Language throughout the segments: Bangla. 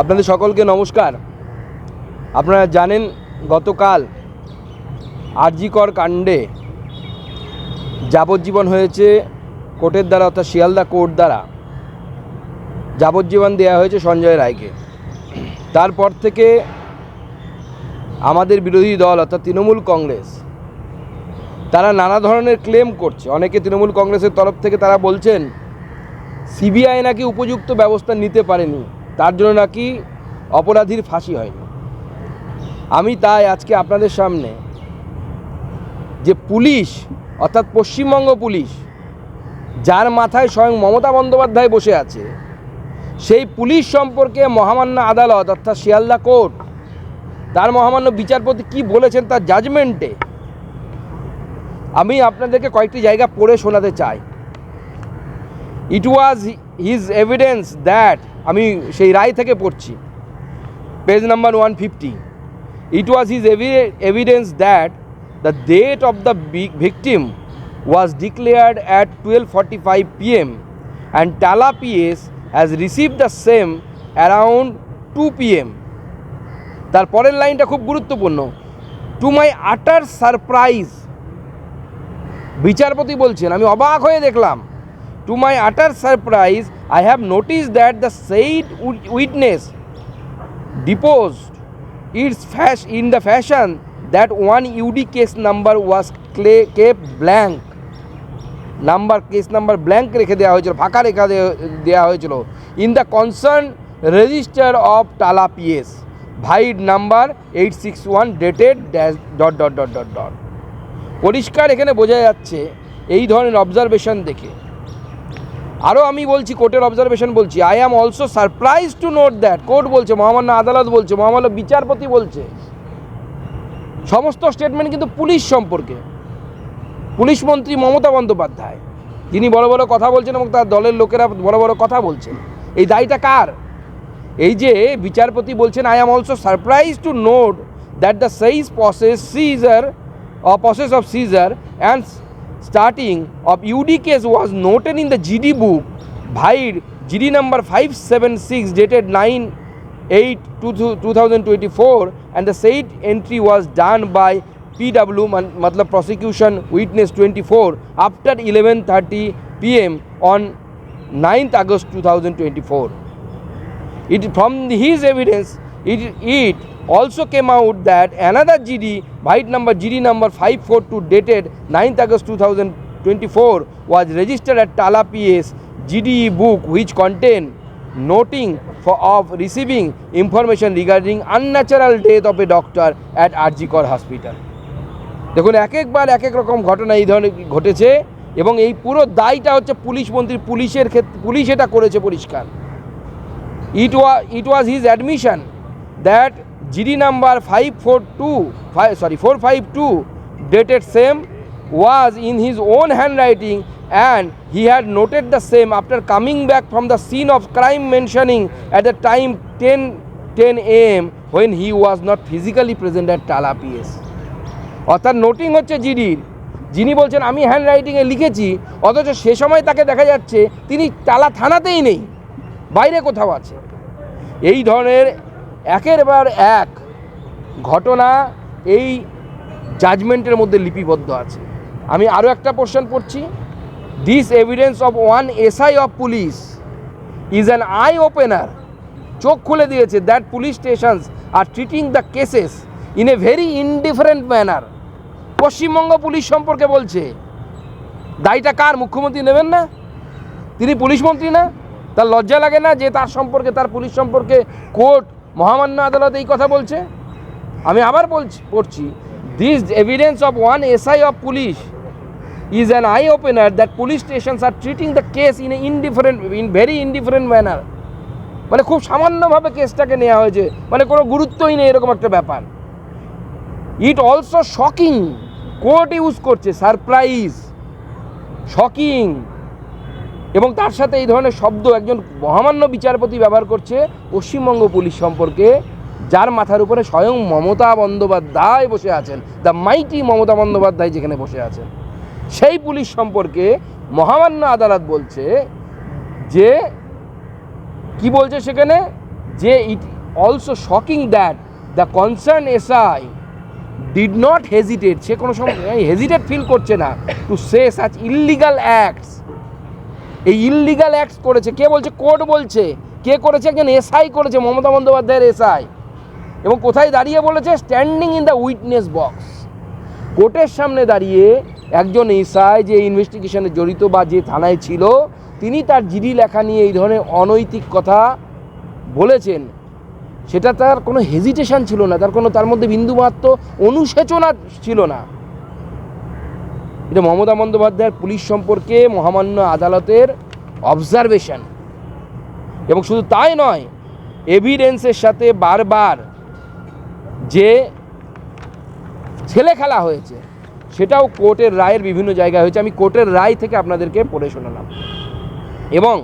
আপনাদের সকলকে নমস্কার। আপনারা জানেন, গতকাল আরজিকর কাণ্ডে যাবজ্জীবন হয়েছে কোর্টের দ্বারা অর্থাৎ শিয়ালদা কোর্ট দ্বারা। যাবজ্জীবন দেওয়া হয়েছে সঞ্জয় রায়কে। তারপর থেকে আমাদের বিরোধী দল অর্থাৎ তৃণমূল কংগ্রেস, তারা নানা ধরনের ক্লেম করছে। অনেকে তৃণমূল কংগ্রেসের তরফ থেকে তারা বলছেন, সিবিআই নাকি উপযুক্ত ব্যবস্থা নিতে পারেনি। তার জন্য নাকি অপরাধীর ফাঁসি হয়নি। আমি তাই আজকে আপনাদের সামনে যে পুলিশ, অর্থাৎ পশ্চিমবঙ্গ পুলিশ, যার মাথায় স্বয়ং মমতা বন্দ্যোপাধ্যায় বসে আছে, সেই পুলিশ সম্পর্কে মহামান্য আদালত, অর্থাৎ শিয়ালদা কোর্ট, তার মহামান্য বিচারপতি কি বলেছেন তার জাজমেন্টে আমি আপনাদেরকে কয়েকটি জায়গা পড়ে শোনাতে চাই। It was his evidence that আমি সেই রায় থেকে পড়ছি। Page number one fifty it was his evidence that the date of the victim was declared at twelve forty five P M and Tala PS has receive the same around two P M তার পরের লাইনটা খুব গুরুত্বপূর্ণ। টু মাই আটার সারপ্রাইজ বিচারপতি বলছেন, আমি অবাক হয়ে দেখলাম। To my utter surprise have notice that the said witness deposed its fash in the fashion that one UD case number was clay kept blank number case number blank রেখে দেওয়া হয়েছিল, ফাঁকা রেখা দেওয়া হয়েছিল। In the concern register of Tala PS vide number eight six one dated dash dot dot dot dot dot পরিষ্কার এখানে বোঝা যাচ্ছে, এই ধরনের অবজারভেশন দেখে। আরও আমি বলছি কোর্টের অবজারভেশন বলছি। I am also surprise to note that court বলছে, মহামান্য আদালত বলছে, মহামান্য বিচারপতি বলছে। সমস্ত স্টেটমেন্ট কিন্তু পুলিশ সম্পর্কে। পুলিশ মন্ত্রী মমতা বন্দ্যোপাধ্যায়। তিনি বড় বড় কথা বলছেন এবং তার দলের লোকেরা বড় বড় কথা বলছেন। এই দায়টা কার? এই যে বিচারপতি বলছেন I am also surprise to note that the seize process seizure of seizure and s- starting of UD case was noted in the GD book Vide GD number 576 dated 9 8 two- 2024 and the said entry was done by PW man- matlab prosecution witness 24 after 11:30 pm on 9th August 2024 it from his evidence it, it also came out that another GD byte number GD number 542 dated 9th August 2024 was registered at Tala PS GDE book which contain noting for of receiving information regarding unnatural death of a doctor at Arjikor Hospital দেখুন এক একবার এক এক রকম ঘটনা এই ধরনের ঘটেছে এবং এই পুরো দায়টা হচ্ছে পুলিশ মন্ত্রী পুলিশের ক্ষেত্রে পুলিশ এটা করেছে পরিষ্কার it was GD number five four two five sorry four five two dated same was in his own hand writing and he had noted the same after coming back from the scene of crime mentioning at the time ten ten M when he was not physically present at Tala PS অর্থাৎ নোটিং হচ্ছে জিডির। যিনি বলছেন, আমি হ্যান্ড রাইটিংয়ে লিখেছি, অথচ সে সময় তাকে দেখা যাচ্ছে, তিনি টালা থানাতেই নেই, বাইরে কোথাও আছে। এই ধরনের একের বার এক ঘটনা এই জাজমেন্টের মধ্যে লিপিবদ্ধ আছে। আমি আরও একটা পোর্শন পড়ছি। This evidence of one SI of police is an eye opener চোখ খুলে দিয়েছে that police stations are treating the cases in a very indifferent manner Paschimbanga police সম্পর্কে বলছে। দায়টা কার? মুখ্যমন্ত্রী নেবেন না? তিনি পুলিশ মন্ত্রী না? তার লজ্জা লাগে না যে তার সম্পর্কে, তার পুলিশ সম্পর্কে কোর্ট মহামান্য আদালত এই কথা বলছে। আমি আবার বলছি, পড়ছি this evidence of one SI of police is an eye opener that police stations are treating the case in a indifferent in very indifferent manner মানে খুব সামান্যভাবে কেসটাকে নেওয়া হয়েছে। মানে কোনো গুরুত্বই নেই এরকম একটা ব্যাপার। It also shocking court use করছে সারপ্রাইজ শকিং এবং তার সাথে এই ধরনের শব্দ একজন মহামান্য বিচারপতি ব্যবহার করছে পশ্চিমবঙ্গ পুলিশ সম্পর্কে, যার মাথার উপরে স্বয়ং মমতা বন্দ্যোপাধ্যায় বসে আছেন, দ্য মাইটি মমতা বন্দ্যোপাধ্যায় যেখানে বসে আছেন। সেই পুলিশ সম্পর্কে মহামান্য আদালত বলছে যে, কি বলছে সেখানে? যে it also shocking that the concern SI did not hesitate সে কোনো সময় হেজিটেট ফিল করছে না to say such illegal acts এই ইল্লিগাল অ্যাক্টস করেছে। কে বলছে? কোর্ট বলছে। কে করেছে? একজন এসআই করেছে, মমতা বন্দ্যোপাধ্যায়ের এসআই। এবং কোথায় দাঁড়িয়ে বলেছে? Standing in the witness box কোর্টের সামনে দাঁড়িয়ে একজন এসআই যে ইনভেস্টিগেশনে জড়িত বা যে থানায় ছিল, তিনি তার জিডি লেখা নিয়ে এই ধরনের অনৈতিক কথা বলেছেন। সেটা তার কোনো হেজিটেশন ছিল না। তার কোনো, তার মধ্যে বিন্দুমাত্র অনুশোচনা ছিল না। এটা মমতা বন্দ্যোপাধ্যায়ের পুলিশ সম্পর্কে মহামান্য আদালতের অবজারভেশন এবং শুধু তাই নয় এভিডেন্সের সাথে বারবার যে ছেলে খেলা হয়েছে, সেটাও কোর্টের রায়ের বিভিন্ন জায়গায় হয়েছে। আমি কোর্টের রায় থেকে আপনাদেরকে পড়ে শোনালাম। এবং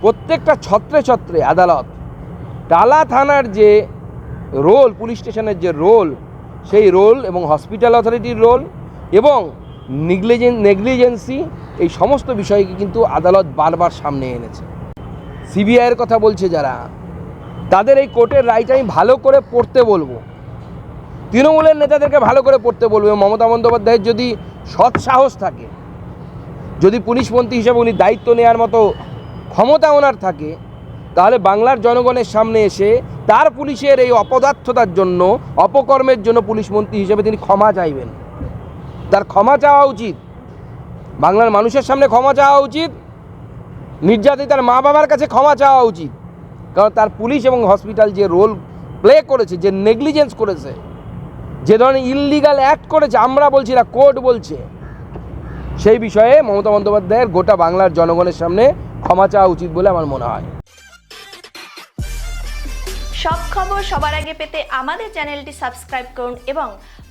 প্রত্যেকটা ছত্রে ছত্রে আদালত, টালা থানার যে রোল পুলিশ স্টেশনের যে রোল সেই রোল এবং হসপিটাল অথরিটির রোল এবং নেগলিজেন, নেগলিজেন্সি এই সমস্ত বিষয়কে কিন্তু আদালত বারবার সামনে এনেছে। সিবিআইয়ের কথা বলছে যারা, তাদের এই কোর্টের রায়টা আমি ভালো করে পড়তে বলব। তৃণমূলের নেতাদেরকে ভালো করে পড়তে বলব মমতা বন্দ্যোপাধ্যায়ের যদি সৎ সাহস থাকে, যদি পুলিশ মন্ত্রী হিসেবে উনি দায়িত্ব নেওয়ার মতো ক্ষমতা ওনার থাকে, তাহলে বাংলার জনগণের সামনে এসে তার পুলিশের এই অপদার্থতার জন্য, অপকর্মের জন্য পুলিশ মন্ত্রী হিসেবে তিনি ক্ষমা চাইবেন। তার ক্ষমা চাওয়া উচিত। বাংলার মানুষের সামনে ক্ষমা চাওয়া উচিত। নির্যাতিতার মা বাবার কাছে ক্ষমা চাওয়া উচিত। কারণ তার পুলিশ এবং হসপিটাল যে রোল প্লে করেছে, যে নেগলিজেন্স করেছে, যে ধরনের ইললিগাল অ্যাক্ট করেছে, আমরা বলছি না, কোর্ট বলছে, সেই বিষয়ে মমতা বন্দ্যোপাধ্যায়ের গোটা বাংলার জনগণের সামনে ক্ষমা চাওয়া উচিত বলে আমার মনে হয়। সব খবর সবার আগে পেতে আমাদের চ্যানেলটি সাবস্ক্রাইব করুন এবং